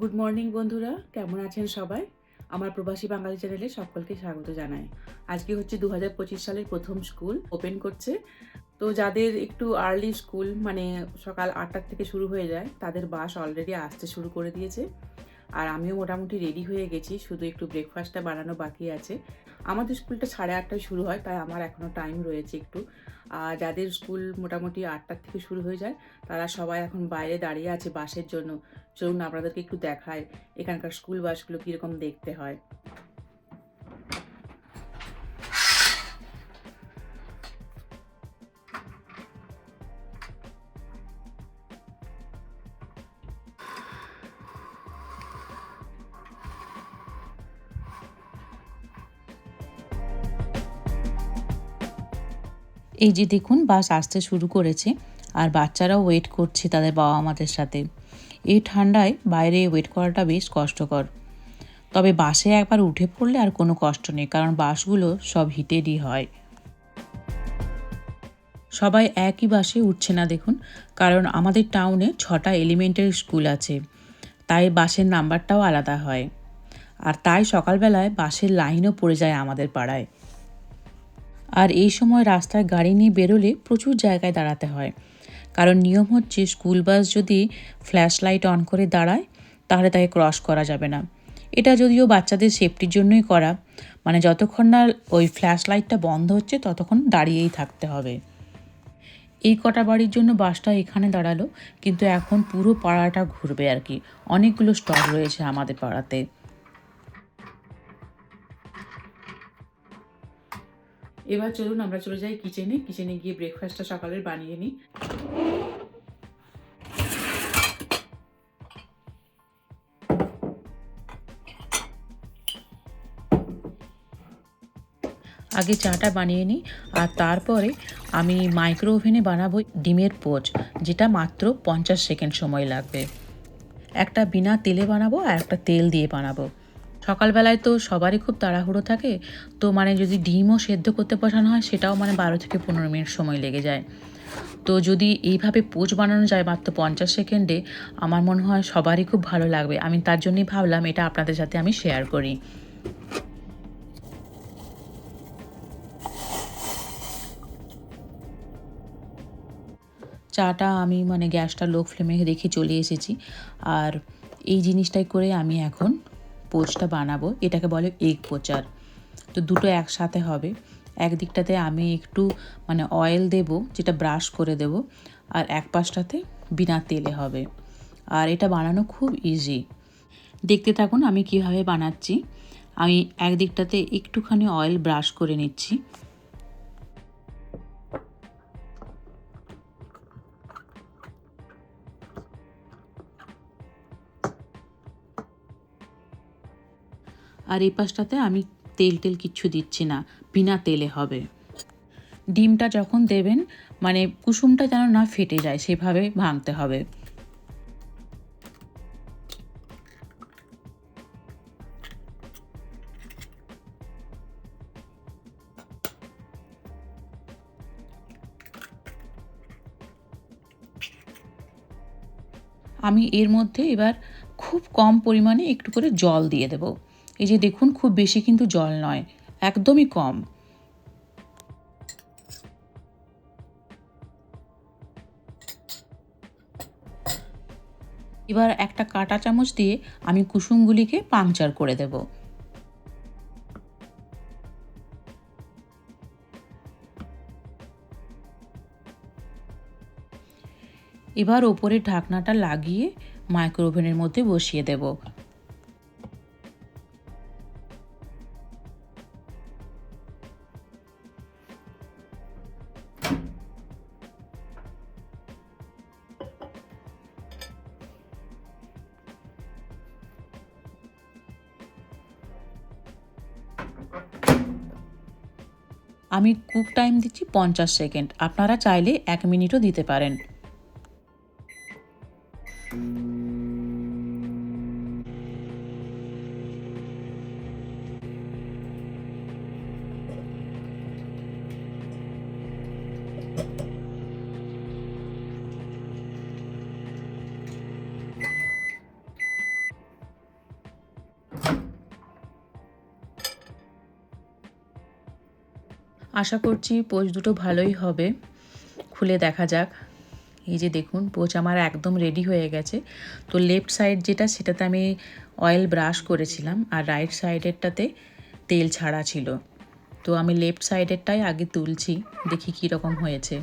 Good morning বন্ধুরা। কেমন আছেন সবাই? আমার প্রবাসী বাঙালি চ্যানেলে সকলকে স্বাগত জানাই। আজকে হচ্ছে দু হাজার পঁচিশ সালের প্রথম স্কুল ওপেন করছে। তো যাদের একটু আর্লি স্কুল মানে সকাল আটটার থেকে শুরু হয়ে যায়, তাদের বাস অলরেডি আসতে শুরু করে দিয়েছে। আর আমিও মোটামুটি রেডি হয়ে গেছি, শুধু একটু ব্রেকফাস্টটা বানানো বাকি আছে। আমাদের স্কুলটা সাড়ে আটটায় শুরু হয়, তাই আমার এখনও টাইম রয়েছে একটু। আর যাদের স্কুল মোটামুটি আটটার থেকে শুরু হয়ে যায়, তারা সবাই এখন বাইরে দাঁড়িয়ে আছে বাসের জন্য। চলুন আপনাদেরকে একটু দেখায় এখানকার স্কুল বাসগুলো কীরকম দেখতে হয়। এই যে দেখুন, বাস আসতে শুরু করেছে আর বাচ্চারাও ওয়েট করছে তাদের বাবা মাদের সাথে। এই ঠান্ডায় বাইরে ওয়েট করাটা বেশ কষ্টকর। তবে বাসে একবার উঠে পড়লে আর কোনো কষ্ট নেই, কারণ বাসগুলো সব হিটেডই হয়। সবাই একই বাসে উঠছে না দেখুন, কারণ আমাদের টাউনে ছটা এলিমেন্টারি স্কুল আছে, তাই বাসের নাম্বারটাও আলাদা হয়। আর তাই সকালবেলায় বাসের লাইনও পড়ে যায় আমাদের পাড়ায়। আর এই সময় রাস্তায় গাড়ি নিয়ে বেরোলে প্রচুর জায়গায় দাঁড়াতে হয়। কারণ নিয়ম হচ্ছে, স্কুল বাস যদি ফ্ল্যাশ লাইট অন করে দাঁড়ায়, তাহলে তাকে ক্রস করা যাবে না। এটা যদিও বাচ্চাদের সেফটির জন্যই করা। মানে যতক্ষণ না ওই ফ্ল্যাশ লাইটটা বন্ধ হচ্ছে, ততক্ষণ দাঁড়িয়েই থাকতে হবে। এই কটা বাড়ির জন্য বাসটা এখানে দাঁড়াল, কিন্তু এখন পুরো পাড়াটা ঘুরবে আর কি। অনেকগুলো স্টল রয়েছে আমাদের পাড়াতে। এবার চলুন আমরা চলে যাই কিচেনে কিচেনে গিয়ে ব্রেকফাস্টটা সকালের বানিয়ে নিই। আগে চাটা বানিয়ে নিই, আর তারপরে আমি মাইক্রো ওভেনে বানাবো ডিমের পোচ, যেটা মাত্র পঞ্চাশ সেকেন্ড সময় লাগবে। একটা বিনা তেলে বানাবো আর একটা তেল দিয়ে বানাবো। সকালবেলায় তো সবারই খুব তাড়াহুড়ো থাকে, তো মানে যদি ডিমও সেদ্ধ করতে বসানো হয়, সেটাও মানে বারো থেকে পনেরো মিনিট সময় লেগে যায়। তো যদি এইভাবে পোচ বানানো যায় মাত্র পঞ্চাশ সেকেন্ডে, আমার মনে হয় সবারই খুব ভালো লাগবে। আমি তার জন্যই ভাবলাম, এটা আপনাদের সাথে আমি শেয়ার করি। চাটা আমি মানে গ্যাসটা লো ফ্লেমে রেখে চলে এসেছি। আর এই জিনিসটাই করে আমি এখন পোচটা বানাবো, এটাকে বলে এগ পোচার। তো দুটো একসাথে হবে। একদিকটাতে আমি একটু মানে অয়েল দেব, যেটা ব্রাশ করে দেব, আর এক পাশটাতে বিনা তেলে হবে। আর এটা বানানো খুব ইজি দেখতে থাকুন আমি কীভাবে বানাচ্ছি। আমি একদিকটাতে একটুখানি অয়েল ব্রাশ করে নিচ্ছি। আর এই পাশটাতে আমি তেল টেল কিচ্ছু দিচ্ছি না, বিনা তেলে হবে। ডিমটা যখন দেবেন মানে কুসুমটা যেন না ফেটে যায়, সেভাবে ভাঙতে হবে। আমি এর মধ্যে এবার খুব কম পরিমাণে একটু করে জল দিয়ে দেবো। এই যে দেখুন, খুব বেশি কিন্তু জল নয়, একদমই কম। এবার একটা কাঁটা চামচ দিয়ে আমি কুসুমগুলিকে পাংচার করে দেব। এবার ওপরের ঢাকনাটা লাগিয়ে মাইক্রোওভেনের মধ্যে বসিয়ে দেব। আমি কুক টাইম দিচ্ছি পঞ্চাশ সেকেন্ড আপনারা চাইলে এক মিনিটও দিতে পারেন। আশা করছি পোচ দুটো ভালোই হবে। খুলে দেখা যাক। এই যে দেখুন, পোচ আমার একদম রেডি হয়ে গেছে। তো লেফট সাইড যেটা, সেটাতে আমি অয়েল ব্রাশ করেছিলাম আর রাইট সাইডেরটাতে তেল ছাড়া ছিল। তো আমি লেফট সাইডেরটাই আগে তুলছি, দেখি কী রকম হয়েছে।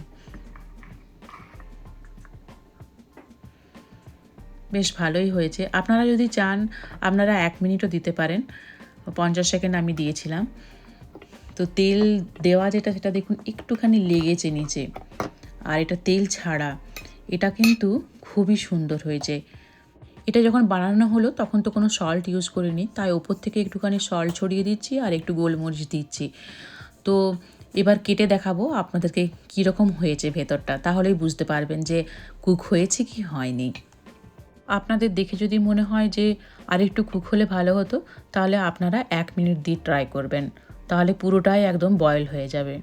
বেশ ভালোই হয়েছে। আপনারা যদি চান, আপনারা এক মিনিটও দিতে পারেন। পঞ্চাশ সেকেন্ড আমি দিয়েছিলাম। তো তেল দেওয়া যেটা, সেটা দেখুন একটুখানি লেগেছে নিচে। আর এটা তেল ছাড়া। এটা কিন্তু খুবই সুন্দর হয়েছে। এটা যখন বানানো হলো, তখন তো কোনো সল্ট ইউজ করিনি। তাই ওপর থেকে একটুখানি সল্ট ছড়িয়ে দিচ্ছি আর একটু গোলমরিচ দিচ্ছি। তো এবার কেটে দেখাবো আপনাদেরকে কীরকম হয়েছে ভেতরটা। তাহলেই বুঝতে পারবেন যে কুক হয়েছে কি হয়নি। আপনাদের দেখে যদি মনে হয় যে আরেকটু কুক হলে ভালো হতো, তাহলে আপনারা এক মিনিট দিয়ে ট্রাই করবেন। তাহলে পুরোটাই একদম বয়েল হয়ে যাবে।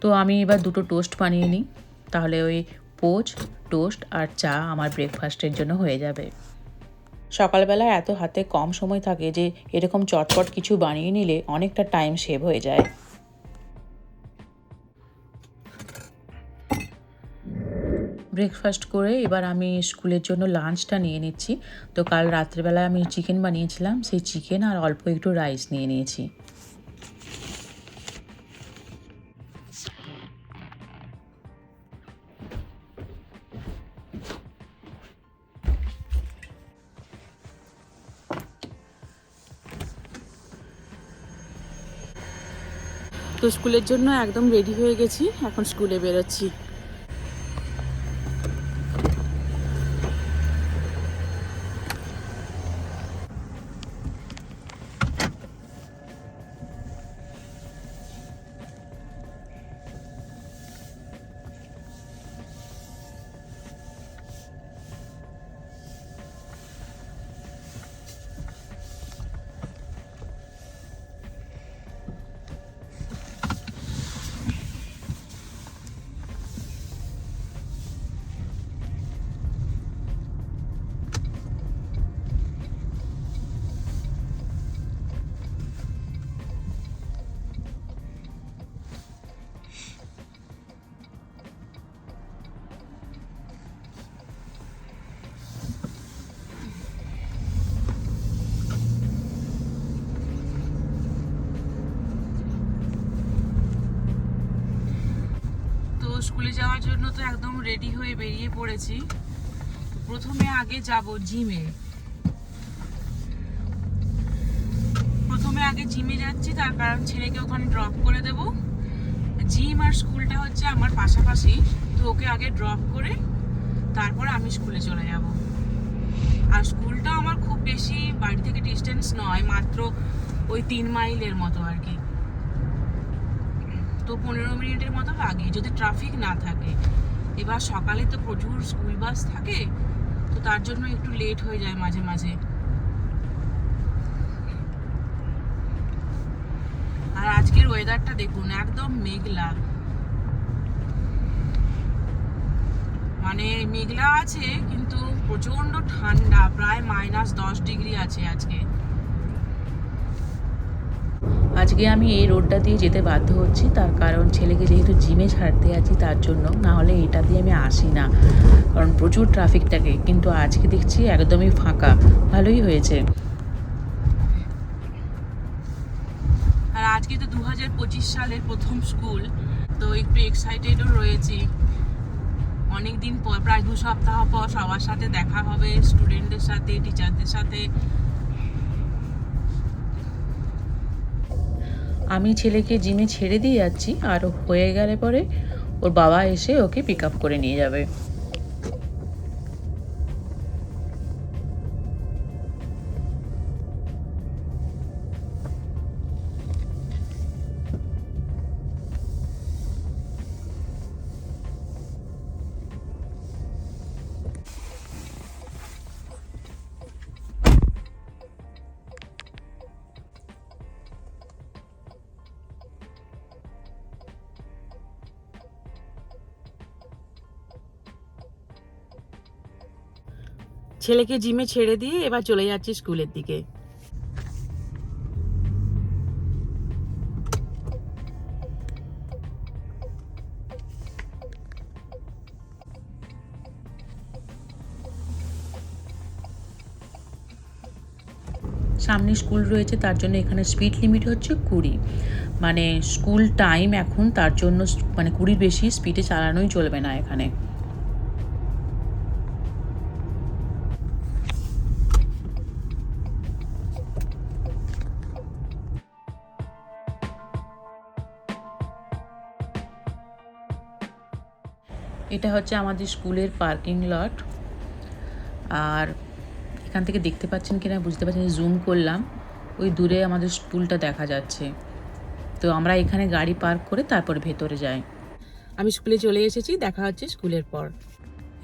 তো আমি এবার দুটো টোস্ট বানিয়ে নিই। তাহলে ওই পোচ টোস্ট আর চা আমার ব্রেকফাস্টের জন্য হয়ে যাবে। সকালবেলা এত হাতে কম সময় থাকে যে এরকম চটপট কিছু বানিয়ে নিলে অনেকটা টাইম সেভ হয়ে যায়। ব্রেকফাস্ট করে এবার আমি স্কুলের জন্য লাঞ্চটা নিয়ে নিচ্ছি। তো কাল রাত্রেবেলায় আমি চিকেন বানিয়েছিলাম। সেই চিকেন আর অল্প একটু রাইস নিয়ে নিয়েছি। তো স্কুলের জন্য একদম রেডি হয়ে গেছি এখন স্কুলে বেরোচ্ছি। স্কুলে যাওয়ার জন্য তো একদম রেডি হয়ে বেরিয়ে পড়েছি। প্রথমে আগে যাব জিমে প্রথমে আগে জিমে যাচ্ছি, তার কারণ ছেলেকে ওখানে ড্রপ করে দেব। জিম আর স্কুলটা হচ্ছে আমার পাশাপাশি, তো ওকে আগে ড্রপ করে তারপর আমি স্কুলে চলে যাব। আর স্কুলটা আমার খুব বেশি বাড়ি থেকে ডিস্টেন্স নয়, মাত্র ওই তিন মাইলের মতো আর কি। তো পনেরো মিনিটের মতো লাগে, যদি ট্রাফিক না থাকে। এবার সকালে তো প্রচুর স্কুল বাস থাকে, তো তার জন্য একটু লেট হয়ে যায় মাঝে মাঝে। আর আজকের ওয়েদারটা দেখুন, একদম মেঘলা। মানে মেঘলা আছে, কিন্তু প্রচণ্ড ঠান্ডা, প্রায় মাইনাস দশ ডিগ্রি আছে আজকে। আজকে আমি এই রোডটা দিয়ে যেতে বাধ্য হচ্ছি। তার কারণ ছেলেকে যেহেতু জিমে ছাড়তে আছি, তার জন্য। না হলে এটা দিয়ে আমি আসি না। কারণ প্রচুর ট্রাফিক থাকে। কিন্তু আজকে দেখছি একদমই ফাঁকা। ভালোই হয়েছে। আর আজকে তো দু হাজার পঁচিশ সালের প্রথম স্কুল। তো একটু এক্সাইটেডও রয়েছি। অনেক দিন পর, প্রায় দু সপ্তাহ পর সবার সাথে দেখা হবে। স্টুডেন্টদের সাথে টিচারদের সাথে। আমি ছেলেকে জিমে ছেড়ে দিয়ে যাচ্ছি আর হয়ে গেলে পরে ওর বাবা এসে ওকে পিক আপ করে নিয়ে যাবে। ছেলেকে জিমে ছেড়ে দিয়ে এবার চলে যাচ্ছি স্কুলের দিকে। সামনে স্কুল রয়েছে, তার জন্য এখানে স্পিড লিমিট হচ্ছে কুড়ি। মানে স্কুল টাইম এখন তার জন্য মানে কুড়ির বেশি স্পিডে চালানোই চলবে না এখানে। এটা হচ্ছে আমাদের স্কুলের পার্কিং লট। আর এখান থেকে দেখতে পাচ্ছেন কিনা বুঝতে পারছেন জুম করলাম। ওই দূরে আমাদের স্কুলটা দেখা যাচ্ছে। তো আমরা এখানে গাড়ি পার্ক করে তারপর ভেতরে যাই। আমি স্কুলে চলে এসেছি, দেখা হচ্ছে স্কুলের পর।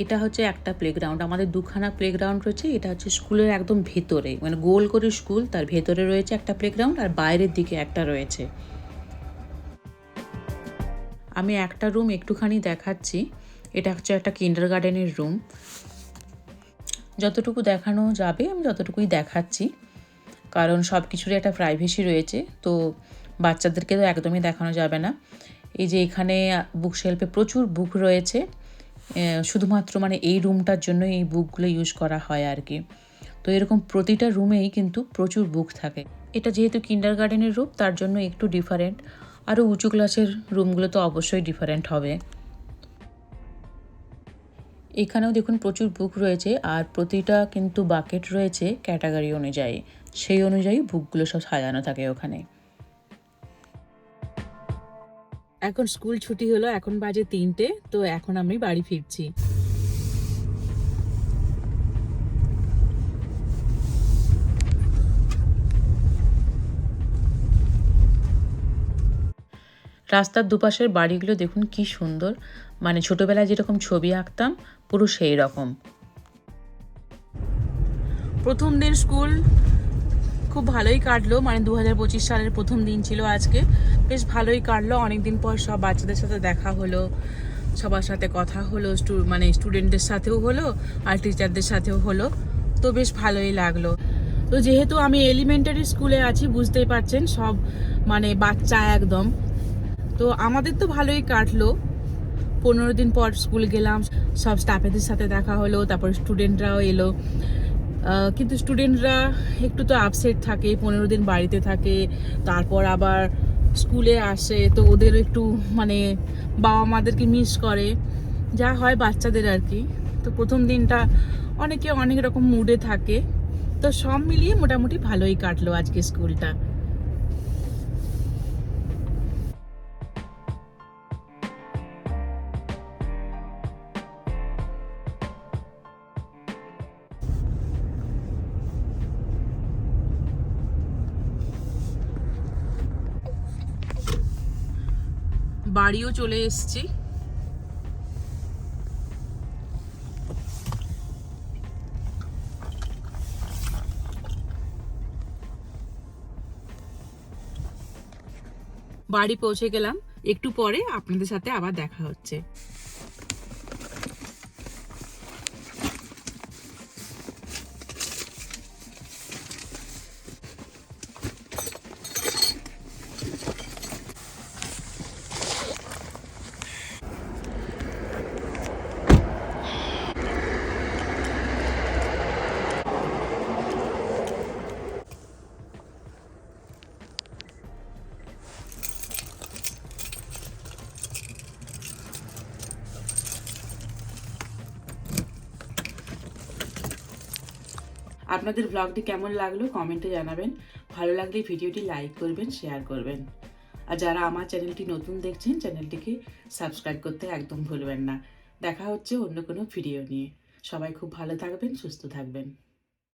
এটা হচ্ছে একটা প্লেগ্রাউন্ড আমাদের দুখানা প্লেগ্রাউন্ড রয়েছে, এটা হচ্ছে স্কুলের একদম ভেতরে। মানে গোল করে স্কুল, তার ভেতরে রয়েছে একটা প্লেগ্রাউন্ড আর বাইরের দিকে একটা রয়েছে। আমি একটা রুম একটুখানি দেখাচ্ছি। এটা হচ্ছে একটা কিন্ডার গার্ডেনের রুম যতটুকু দেখানো যাবে, আমি যতটুকুই দেখাচ্ছি, কারণ সব কিছুরই একটা প্রাইভেসি রয়েছে, তো বাচ্চাদেরকে তো একদমই দেখানো যাবে না। এই যে এখানে বুক শেলফে প্রচুর বুক রয়েছে শুধুমাত্র মানে এই রুমটার জন্য এই বুকগুলো ইউজ করা হয় আর কি। তো এরকম প্রতিটা রুমেই কিন্তু প্রচুর বুক থাকে। এটা যেহেতু কিন্ডার গার্ডেনের রুম তার জন্য একটু ডিফারেন্ট আরও উঁচু ক্লাসের রুমগুলো তো অবশ্যই ডিফারেন্ট হবে। এখানেও দেখুন প্রচুর বুক রয়েছে আর প্রতিটা কিন্তু বাকেট রয়েছে ক্যাটাগরি অনুযায়ী। সেই অনুযায়ী বুকগুলো সব সাজানো থাকে ওখানে। এখন স্কুল ছুটি হলো এখন বাজে তিনটে তো এখন আমি বাড়ি ফিরছি। রাস্তার দুপাশের বাড়িগুলো দেখুন কি সুন্দর। মানে ছোটবেলায় যেরকম ছবি আঁকতাম পুরো সেই রকম। প্রথম দিন স্কুল খুব ভালোই কাটলো মানে দু হাজার পঁচিশ সালের প্রথম দিন ছিল আজকে। বেশ ভালোই কাটলো, অনেকদিন পর সব বাচ্চাদের সাথে দেখা হলো, সবার সাথে কথা হলো মানে স্টুডেন্টদের সাথেও হলো, আর টিচারদের সাথেও হলো, তো বেশ ভালোই লাগল। তো যেহেতু আমি এলিমেন্টারি স্কুলে আছি, বুঝতেই পারছেন, সব মানে বাচ্চা একদম। তো আমাদের তো ভালোই কাটলো পনেরো দিন পর স্কুল গেলাম, সব স্টাফেদের সাথে দেখা হলো, তারপর স্টুডেন্টরাও এলো। কিন্তু স্টুডেন্টরা একটু তো আপসেট থাকে, পনেরো দিন বাড়িতে থাকে, তারপর আবার স্কুলে আসে, তো ওদের একটু মানে বাবা মাদেরকে মিস করে। যা হয় বাচ্চাদের আর কি। তো প্রথম দিনটা অনেকে অনেক রকম মুডে থাকে। তো সব মিলিয়ে মোটামুটি ভালোই কাটলো আজকে স্কুলটা। বাড়িও চলে এসছি। বাড়ি পৌঁছে গেলাম। একটু পরে আপনাদের সাথে আবার দেখা হচ্ছে। আপনাদের ব্লগটি কেমন লাগল কমেন্টে জানাবেন। ভালো লাগলে ভিডিওটি লাইক করবেন শেয়ার করবেন। আর যারা আমার চ্যানেলটি নতুন দেখছেন চ্যানেলটিকে সাবস্ক্রাইব করতে একদম ভুলবেন না। দেখা হচ্ছে অন্য কোনো ভিডিও নিয়ে। সবাই খুব ভালো থাকবেন, সুস্থ থাকবেন।